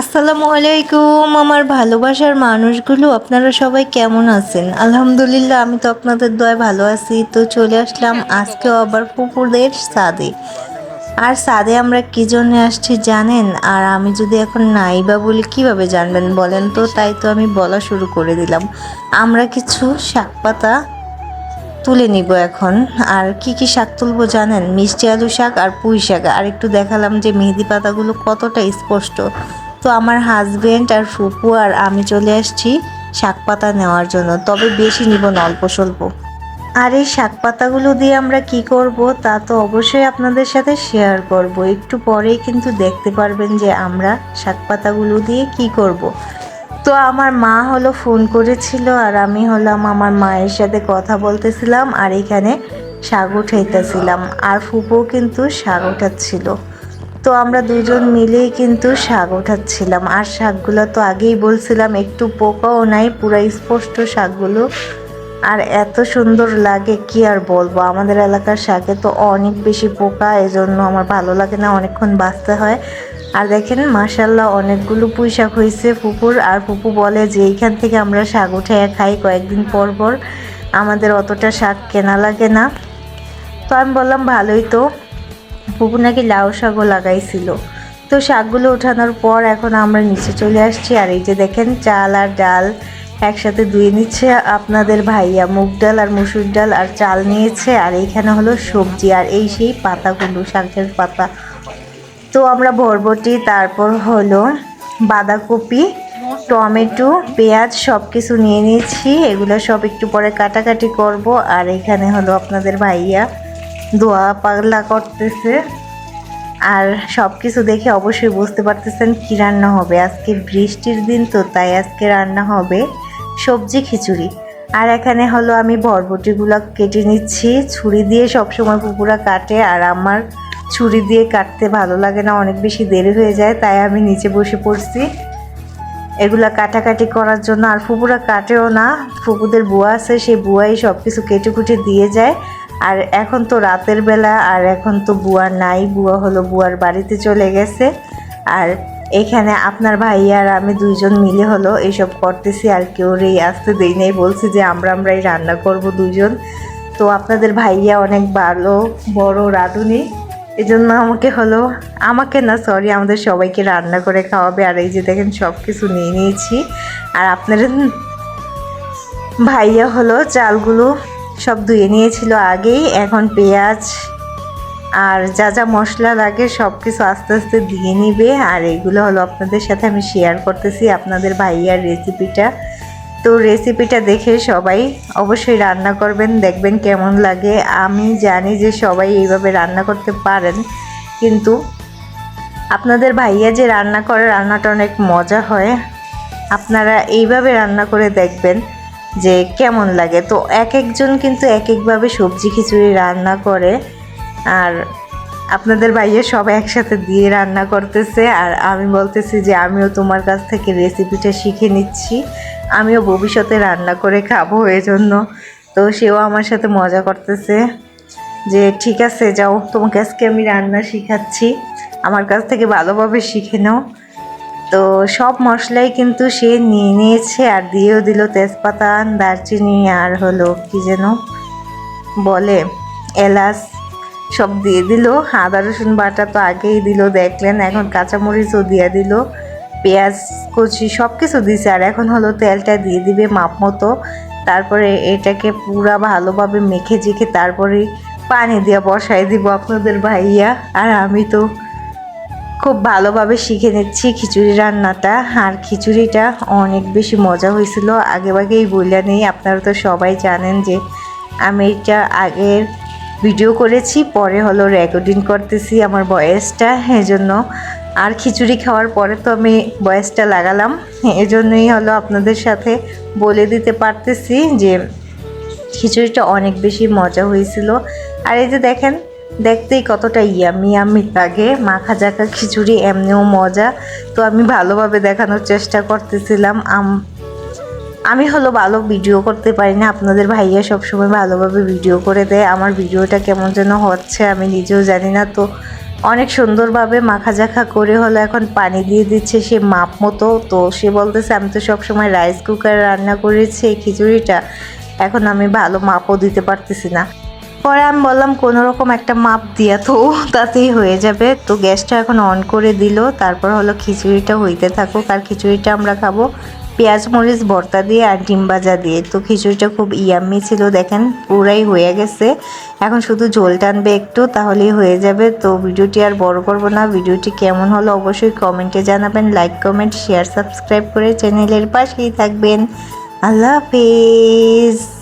আসসালামু আলাইকুম। আমার ভালোবাসার মানুষগুলো, আপনারা সবাই কেমন আছেন? আলহামদুলিল্লাহ, আমি তো আপনাদের দয় ভালো আছি। তো চলে আসলাম আজকেও আবার পুকুরের সাদে আর সাদে আমরা কি জন্য আসছি জানেন? আর আমি যদি এখন নাই বা বলি, কীভাবে জানবেন বলেন তো? তাই তো আমি বলা শুরু করে দিলাম। আমরা কিছু শাক পাতা তুলে নিব এখন। আর কি কি শাক তুলবো জানেন? মিষ্টি আলু শাক আর পুঁই শাক। আর একটু দেখালাম যে মেহেদি পাতাগুলো কতটা স্পষ্ট। তো আমার হাজবেন্ড আর ফুপু আর আমি চলে আসছি শাক পাতা নেওয়ার জন্য। তবে বেশি নিব না, অল্প স্বল্প। আর এই শাক পাতাগুলো দিয়ে আমরা কি করব, তা তো অবশ্যই আপনাদের সাথে শেয়ার করব। একটু পরেই কিন্তু দেখতে পারবেন যে আমরা শাক পাতাগুলো দিয়ে কি করব। তো আমার মা হলো ফোন করেছিল আর আমি হলাম আমার মায়ের সাথে কথা বলতেছিলাম আর এখানে শাক উঠাইতেছিলাম। আর ফুপো কিন্তু শাক উঠাচ্ছিল। তো আমরা দুজন মিলেই কিন্তু শাক উঠাচ্ছিলাম আর শাকগুলো তো আগেই বলছিলাম, একটু পোকাও নাই, পুরো স্পষ্ট শাকগুলো। আর এত সুন্দর লাগে, কি আর বলব? আমাদের এলাকার শাকে তো অনেক বেশি পোকা, এজন্য আমার ভালো লাগে না, অনেকক্ষণ বাঁচতে হয়। আর দেখেন মাসাল্লাহ অনেকগুলো পুঁই শাক হয়েছে পুকুর আর পুপু বলে যে, এইখান থেকে আমরা শাক উঠে খাই কয়েকদিন পর পর। আমাদের অতটা শাক কেনা লাগে না। তো আমি বললাম, ভালোই তো। পুপু নাকি লাউ শাকও লাগাইছিল। তো শাকগুলো ওঠানোর পর এখন আমরা নিচে চলে আসছি আর এই যে দেখেন চাল আর ডাল একসাথে ধুয়ে নিচ্ছে আপনাদের ভাইয়া। মুগ ডাল আর মুসুর ডাল আর চাল নিয়েছে আর এইখানে হলো সবজি আর এই সেই পাতাগুলো, শাকের পাতা। তো আমরা বরবটি, তারপর হলো বাঁধাকপি, টমেটো, পেঁয়াজ সব কিছু নিয়ে নিয়েছি। এগুলো সব একটু পরে কাটাকাটি করব। আর এখানে হলো আপনাদের ভাইয়া দোয়া পাগলা করতেছে। আর সব কিছু দেখে অবশ্যই বুঝতে পারতেছেন কী রান্না হবে। আজকে বৃষ্টির দিন তো, তাই আজকে রান্না হবে সবজি খিচুড়ি। আর এখানে হলো আমি বরবটিগুলো কেটে নিচ্ছি। ছুরি দিয়ে সবসময় পুকুরা কাটে আর আমার ছুরি দিয়ে কাটতে ভালো লাগে না, অনেক বেশি দেরি হয়ে যায়, তাই আমি নিচে বসে পড়ছি। এগুলা কাটাকাটি করার জন্য আর ফুপুরা কাটেও না। ফুপুদের বুয়া আছে, সেই বুয়াই সব কিছু কেটে কুটে দিয়ে যায়। আর এখন তো রাতের বেলা, আর এখন তো বুয়া নাই, বুয়া হলো বুয়ার বাড়িতে চলে গেছে। আর এখানে আপনার ভাই আর আমি দুইজন মিলে হলো এইসব করতেছি, আর কেউ রেই আসতে দেই নেই, বলছি যে আমরা আমরাই রান্না করব দুজন তো আপনাদের ভাইয়া অনেক ভালো, বড় রাঁধুনি। এই জন্য আমাকে হলো, আমাকে না সরি আমাদের সবাইকে রান্না করে খাওয়াবে, আর এই যে দেখেন সব কিছু নিয়ে নিয়েছি। আর আপনার ভাইয়া হলো চালগুলো সব ধুয়ে নিয়েছিল আগেই, এখন পেঁয়াজ আর যা যা মশলা লাগে সব কিছু আস্তে আস্তে দিয়ে নিবে। আর এগুলো হলো আপনাদের সাথে আমি শেয়ার করতেছি আপনাদের ভাইয়ার রেসিপিটা তো রেসিপিটা দেখে সবাই অবশ্যই রান্না করবেন, দেখবেন কেমন লাগে। আমি জানি যে সবাই এইভাবে রান্না করতে পারেন, কিন্তু আপনাদের ভাইয়া যে রান্না করে, রান্নাটা অনেক মজা হয়। আপনারা এইভাবে রান্না করে দেখবেন। যে কেমন লাগে। তো এক একজন কিন্তু এক একভাবে সবজি খিচুড়ি রান্না করে। আর আপনাদের ভাইয়া সব একসাথে দিয়ে রান্না করতেছে। আর আমি বলতেছি যে আমিও তোমার কাছ থেকে রেসিপিটা শিখে নিচ্ছি। আমিও ভবিষ্যতে রান্না করে খাব এজন্য। তো সেও আমার সাথে মজা করতেছে যে ঠিক আছে, যাও তোমাকে আজকে আমি রান্না শিখাচ্ছি। আমার কাছ থেকে ভালোভাবে শিখে নাও। তো সব মশলাই কিন্তু সে নিয়ে নিয়েছে আর দিয়েও দিল তেজপাতা, দারচিনি আর হলো কি যেন বলে এলাচ সব দিয়ে দিল। আদা, রসুন বাটা তো আগেই দিল, দেখলেন এখন কাঁচামরিচও দিয়ে দিল, পেঁয়াজ, কচি সব কিছু দিছে আর এখন হলো তেলটা দিয়ে দিবে মাপ মতো। তারপরে এটাকে পুরা ভালোভাবে মেখে জেখে তারপরে পানি দিয়ে বসাই দিব আপনাদের ভাইয়া। আর আমি তো খুব ভালোভাবে শিখে নিচ্ছি খিচুড়ি রান্নাটা। আর খিচুড়িটা অনেক বেশি মজা হয়েছিল। আগে আগেই বললে নেই, আপনারা তো সবাই জানেন যে আমি এটা আগের ভিডিও করেছি, পরে হলো রেকর্ডিং করতেছি আমার বয়েসটা, এজন্য। আর খিচুড়ি খাওয়ার পরে তো আমি বয়েসটা লাগালাম, এজন্যই হলো আপনাদের সাথে বলে দিতে পারতেছি যে খিচুড়িটা অনেক বেশি মজা হয়েছিল। আর এই যে দেখেন দেখতেই কতটা ইয়ামি ইয়ামি লাগে। মাখা জাখা খিচুড়ি এমনিও মজা। তো আমি ভালোভাবে দেখানোর চেষ্টা করতেছিলাম। আম, আমি হলো ভালো ভিডিও করতে পারি না। আপনাদের ভাইয়া সবসময় ভালোভাবে ভিডিও করে দেয়। আমার ভিডিওটা কেমন যেন হচ্ছে, আমি নিজেও জানি না। তো অনেক সুন্দরভাবে মাখা জাখা করে হলো এখন পানি দিয়ে দিচ্ছে সে মাপ মতো। তো সে বলতেছে, আমি তো সবসময় রাইস কুকার রান্না করেছি এই খিচুড়িটা। এখন আমি ভালো মাপও দিতে পারতেছি না। পরে আমি বললাম কোনো রকম একটা মাপ দিয়া তো তাতেই হয়ে যাবে। তো গ্যাসটা এখন অন করে দিল। তারপর হলো খিচুড়িটা হইতে থাকুক। আর খিচুড়িটা আমরা খাব পেঁয়াজ, মরিচ, ভর্তা দিয়ে আর ডিম ভাজা দিয়ে। তো খিচুড়িটা খুব ইয়াম্মি ছিল, দেখেন পুরাই হয়ে গেছে। এখন শুধু ঝোল টানবে একটু, তাহলেই হয়ে যাবে। তো ভিডিওটি আর বড় করব না। ভিডিওটি কেমন হলো অবশ্যই কমেন্টে জানাবেন। লাইক, কমেন্ট, শেয়ার, সাবস্ক্রাইব করে চ্যানেলের পাশেই থাকবেন। আল্লাহ হাফিজ।